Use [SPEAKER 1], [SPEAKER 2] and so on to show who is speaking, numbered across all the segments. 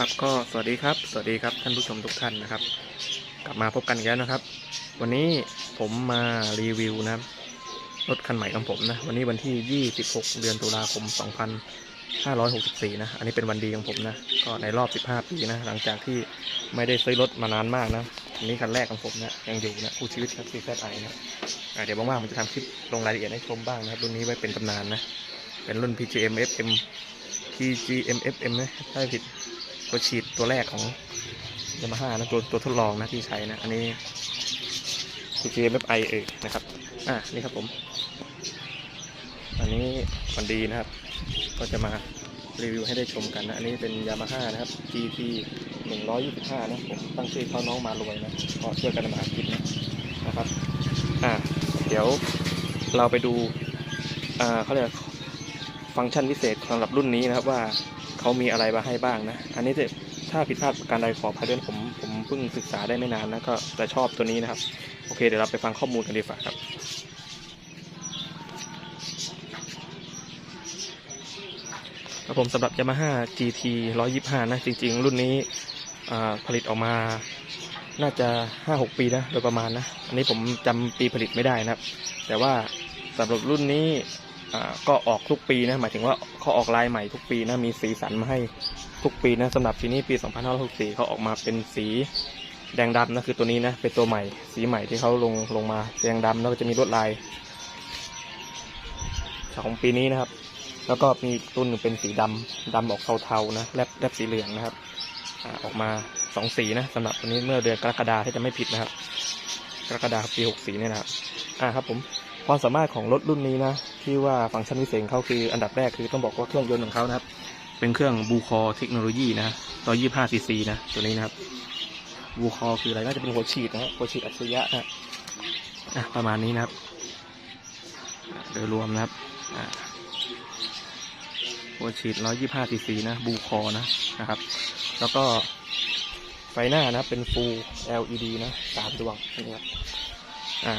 [SPEAKER 1] ครับก็สวัสดีครับสวัสดีครับท่านผู้ชมทุกท่านนะครับ กลับมาพบกันอีกแล้วนะครับ วันนี้ผมมารีวิวนะครับรถคันใหม่ของผมนะวันนี้วันที่ 26 เดือนตุลาคม 2564 นะ อันนี้เป็นวันดีของผมนะ ก็ในรอบ 15 ปีนะ หลังจากที่ไม่ได้ซื้อรถมานานมากนะอันนี้คันแรกของผมนะยังอยู่นะคู่ชีวิตครับ CZI นะอะเดี๋ยวว่างๆผมจะทำคลิปลงรายละเอียดให้ชมบ้างนะครับรุ่นนี้ไว้เป็นตำนานนะเป็นรุ่น PGM FM PGM FM นะถ้าผิด ตัวฉีดตัวแรกของยามาฮ่านะตัวตัวทดลองนะที่ใช้นะ อันนี้ PGMFI เออนะครับ อะนี่ครับผม อันนี้มันดีนะครับ ก็จะมารีวิวให้ได้ชมกันนะ อันนี้เป็นยามาฮ่านะครับ GT 125 นะ ผมตั้งชื่อเขาน้องมารวยนะก็ช่วยกันมาหากินนะนะครับ อะเดี๋ยวเราไปดู อ่าเขาเรียกฟังก์ชันพิเศษสำหรับรุ่นนี้นะครับว่า เขามีอะไรมาให้บ้างนะ อันนี้จะถ้าผิดพลาดประการใดขออภัยด้วยผมผมเพิ่งศึกษาได้ไม่นานนะก็แต่ชอบตัวนี้นะครับ โอเคเดี๋ยวเราไปฟังข้อมูลกันดีกว่าครับครับผมสำหรับ Yamaha GT 125 นะ จริง ๆ รุ่นนี้ผลิตออกมาน่าจะ 5-6 ปีนะ โดยประมาณนะ อันนี้ผมจำปีผลิตไม่ได้นะครับ แต่ว่าสำหรับรุ่นนี้ ก็ออกทุกปีนะหมายถึงว่าเขาออกลายใหม่ทุกปีนะมีสีสันมาให้ทุกปีนะสำหรับปีนี้ปี 2564เขาออกมาเป็นสีแดงดำนะคือตัวนี้นะเป็นตัวใหม่สีใหม่ที่เขาลงลงมาแดงดำแล้วก็จะมีลวดลายของปีนี้นะครับ แล้วก็มีตัวหนึ่งเป็นสีดำดำออกเทาๆนะแลบแลบสีเหลืองนะครับอออกมาสองสีนะสำหรับตัวนี้เมื่อเดือนกรกฎาที่จะไม่ผิดนะครับ กรกฎาคมปี64เนี่ยนะครับอ่าครับผม ความสามารถของรถรุ่นนี้นะที่ว่าฟังก์ชันพิเศษเขาคืออันดับแรกคือต้องบอกว่าเครื่องยนต์ของเขานะครับ เป็นเครื่องบูคอเทคโนโลยีนะ125ซีซีนะตัวนี้นะครับบูคอคืออะไรน่าจะเป็นหัวฉีดนะหัวฉีดอัจฉริยะนะอะประมาณนี้นะครับโดยรวมนะครับหัวฉีด125ซีซีนะบูคอนะนะครับ แล้วก็ไฟหน้านะเป็น Full LED นะสามดวงนี่ครับ อะ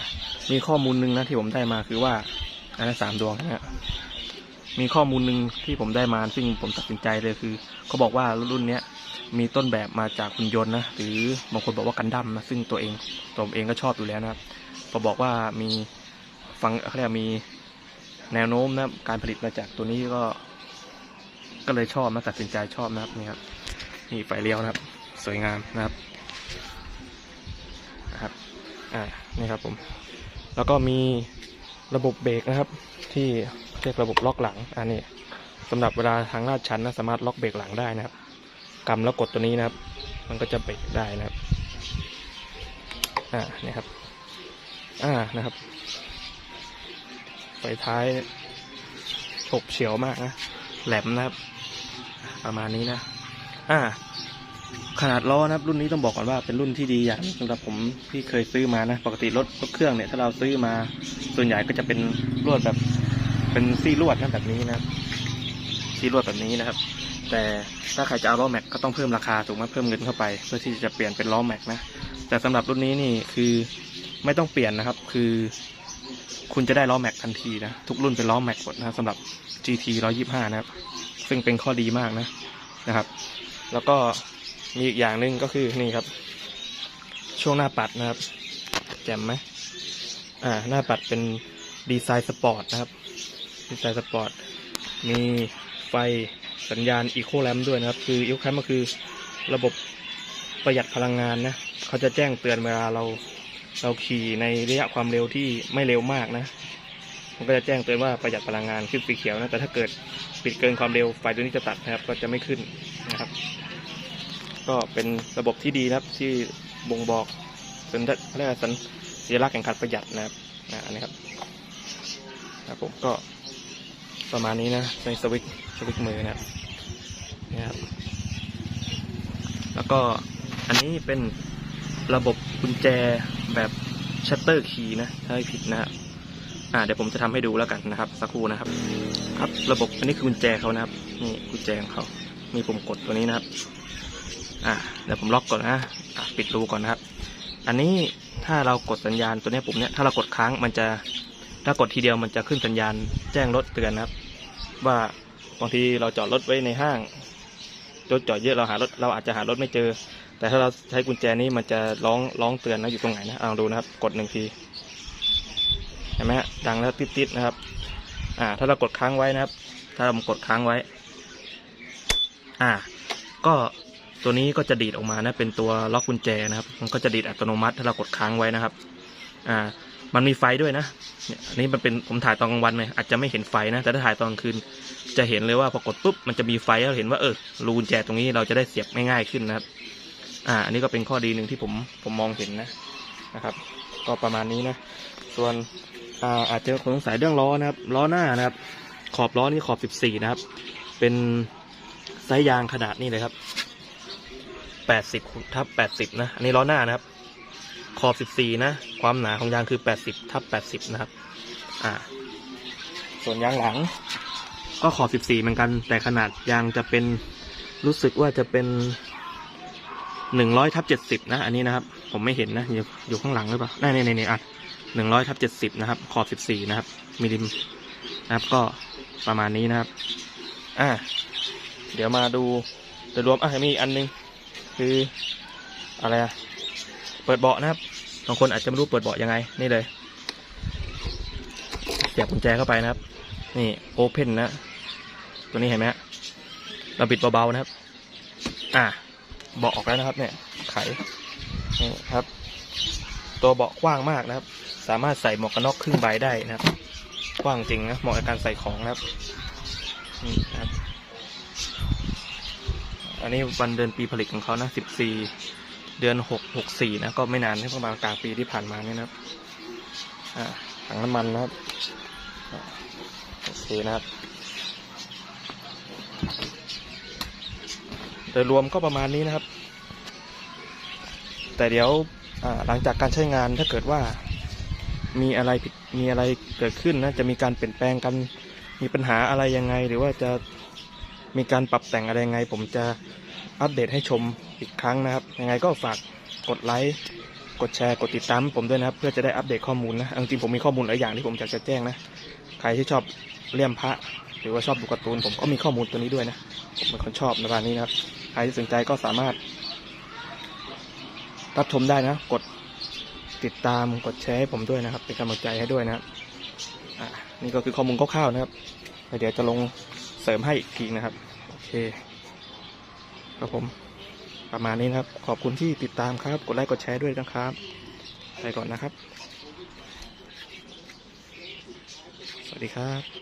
[SPEAKER 1] มีข้อมูลหนึ่งนะที่ผมได้มาคือว่า อันนั้นสามดวงนะฮะมีข้อมูลหนึ่งที่ผมได้มาซึ่งผมตัดสินใจเลยคือเขาบอกว่ารุ่นเนี้ยมีต้นแบบมาจากหุ่นยนต์นะหรือบางคนบอกว่ากันดั้มนะซึ่งตัวเองตัวผมเองก็ชอบอยู่แล้วนะครับพอบอกว่ามีฟังเขาเรียกมีแนวโน้มนะการผลิตมาจากตัวนี้ก็ ก็เลยชอบนะตัดสินใจชอบนะครับนี่ครับนี่ไฟเลี้ยวนะครับ สวยงามนะครับ อ่านี่ครับผม แล้วก็มีระบบเบรกนะครับ ที่เรียกระบบล็อกหลังอันนี้สำหรับเวลาทางลาดชันนะสามารถล็อกเบรกหลังได้นะครับกำแล้วกดตัวนี้นะครับ มันก็จะเบรกได้นะครับอ่านี่ครับอ่านะครับไฟท้ายฉบเฉียวมากนะแหลมนะครับ ประมาณนี้นะ อ่า ขนาดล้อนะครับรุ่นนี้ต้องบอกก่อนว่าเป็นรุ่นที่ดีอย่างสำหรับผมที่เคยซื้อมานะ ปกติรถรถเครื่องเนี่ยถ้าเราซื้อมา ส่วนใหญ่ก็จะเป็นลวดแบบเป็นซี่ลวดนะแบบนี้นะซี่ลวดแบบนี้นะครับ แต่ถ้าใครจะเอาล้อแม็กก็ต้องเพิ่มราคาถูกไหมเพิ่มเงินเข้าไป เพื่อที่จะเปลี่ยนเป็นล้อแม็กนะแต่สำหรับรุ่นนี้นี่คือไม่ต้องเปลี่ยนนะครับ คือ คุณจะได้ล้อแม็กทันทีนะทุกรุ่นเป็นล้อแม็กหมดนะสำหรับ GT 125 นะครับ ซึ่งเป็นข้อดีมากนะนะครับ แล้วก็ มีอีกอย่างหนึ่งก็คือนี่ครับ ช่วงหน้าปัดนะครับ แจ่มไหมอ่า หน้าปัดเป็นดีไซน์สปอร์ตนะครับ ดีไซน์สปอร์ต มีไฟสัญญาณอีโคแลมด้วยนะครับ คืออีโคแลมก็คือระบบประหยัดพลังงานนะ เขาจะแจ้งเตือนเวลาเราเราขี่ในระยะความเร็วที่ไม่เร็วมากนะ มันก็จะแจ้งเตือนว่าประหยัดพลังงานขึ้นสีเขียวนะ แต่ถ้าเกิดปิดเกินความเร็วไฟตัวนี้จะตัดนะครับ ก็จะไม่ขึ้นนะครับ ก็เป็นระบบที่ดีนะครับที่บ่งบอกสัญลักษณ์กาสัญสัญลักษณ์แห่งการประหยัดนะครับอันนี้ครับครับผมก็ประมาณนี้นะในสวิตช์สวิตช์มือนะครับนี่ครับแล้วก็อันนี้เป็นระบบกุญแจแบบชัตเตอร์คีย์นะถ้าไม่ผิดนะครับอ่าเดี๋ยวผมจะทำให้ดูแล้วกันนะครับ สักครู่นะครับ ครับระบบอันนี้คือกุญแจเขานะครับนี่กุญแจของเขามีปุ่มกดตัวนี้นะครับ อะเดี๋ยวผมล็อกก่อนนะอะปิดรูก่อนนะครับ อันนี้ถ้าเรากดสัญญาณตัวนี้ปุ่มเนี้ยถ้าเรากดค้างมันจะถ้ากดทีเดียวมันจะขึ้นสัญญาณแจ้งรถเตือนนะครับ ว่าบางทีเราจอดรถไว้ในห้างรถจอดเยอะเราหารถเราอาจจะหารถไม่เจอ แต่ถ้าเราใช้กุญแจนี้มันจะร้องร้องเตือนนะอยู่ตรงไหนนะลองดูนะครับ กดหนึ่งทีเห็นไหมฮะดังแล้วติดๆนะครับ อ่า ถ้าเรากดค้างไว้นะครับ ถ้าเรากดค้างไว้ อ่า ก็ ตัวนี้ก็จะดีดออกมานะเป็นตัวล็อกกุญแจนะครับ มันก็จะดีดอัตโนมัติถ้าเรากดค้างไว้นะครับ อ่า มันมีไฟด้วยนะเนี่ยอันนี้มันเป็นผมถ่ายตอนกลางวันเลยอาจจะไม่เห็นไฟนะ แต่ถ้าถ่ายตอนกลางคืนจะเห็นเลยว่าพอกดปุ๊บมันจะมีไฟแล้วเห็นว่าเออรูกุญแจตรงนี้เราจะได้เสียบง่ายๆขึ้นนะครับ อ่า อันนี้ก็เป็นข้อดีหนึ่งที่ผมผมมองเห็นนะนะครับ ก็ประมาณนี้นะ ส่วนอ่าอาจจะคนสงสัยเรื่องล้อนะครับล้อหน้านะครับ ขอบล้อนี่ขอบ 14 นะครับ เป็นไซส์ยางขนาดนี้เลยครับ 80ทับ80นะ อันนี้ล้อหน้านะครับ ขอบ14นะ ความหนาของยางคือ80ทับ80นะครับ อ่า ส่วนยางหลัง ก็ขอบ14เหมือนกัน แต่ขนาดยางจะเป็นรู้สึกว่าจะเป็น100ทับ70นะ อันนี้นะครับ ผมไม่เห็นนะอยู่อยู่ข้างหลังหรือเปล่านี่นี่นี่อะหนึ่งร้อยทับเจ็ดสิบนะครับ ขอบสิบสี่นะครับ มิลลิมนะครับ ก็ประมาณนี้นะครับ อ่า เดี๋ยวมาดูโดยรวมอะมีอีกอันนึง คืออะไรอะเปิดเบาะนะครับบางคนอาจจะไม่รู้เปิดเบาะยังไง นี่เลยเสียบกุญแจเข้าไปนะครับ นี่โอเพนนะ ตัวนี้เห็นไหมฮะเราบิดเบาๆนะครับ อ่าเบาะออกแล้วนะครับ เนี่ย ไขนี่ครับ ตัวเบาะกว้างมากนะครับ สามารถใส่หมวกกันน็อกครึ่งใบได้นะครับ กว้างจริงนะเหมาะกับการใส่ของนะครับนี่นะครับ อันนี้วันเดือนปีผลิตของเขานะสิบสี่เดือนหกหกสี่นะ ก็ไม่นานนะประมาณกลางปีที่ผ่านมาเนี่ยนะครับ อ่าถังน้ำมันนะครับ โอเคนะครับ โดยรวมก็ประมาณนี้นะครับ แต่เดี๋ยวหลังจากการใช้งานถ้าเกิดว่ามีอะไรผิดมีอะไรเกิดขึ้นนะ จะมีการเปลี่ยนแปลงกันมีปัญหาอะไรยังไง หรือว่าจะ มีการปรับแต่งอะไรยังไง ผมจะอัปเดตให้ชมอีกครั้งนะครับ ยังไงก็ฝากกดไลค์กดแชร์กดติดตามผมด้วยนะครับเพื่อจะได้อัปเดตข้อมูลนะจริงผมมีข้อมูลหลายอย่างที่ผมอยากจะแจ้งนะใครที่ชอบเลี่ยมพระหรือว่าชอบดูการ์ตูน ผมก็มีข้อมูลตัวนี้ด้วยนะผมเป็นคนชอบในบ้านนี้นะครับใครที่สนใจก็สามารถ รับชมได้นะ กดติดตามกดแชร์ให้ผมด้วยนะครับ เป็นกำลังใจให้ด้วยนะครับอะนี่ก็คือข้อมูลคร่าวๆนะครับเดี๋ยวจะลง เสริมให้อีกทีนะครับ โอเคครับผม ประมาณนี้นะครับ ขอบคุณที่ติดตามครับ กดไลค์กดแชร์ด้วยนะครับ ไปก่อนนะครับ สวัสดีครับ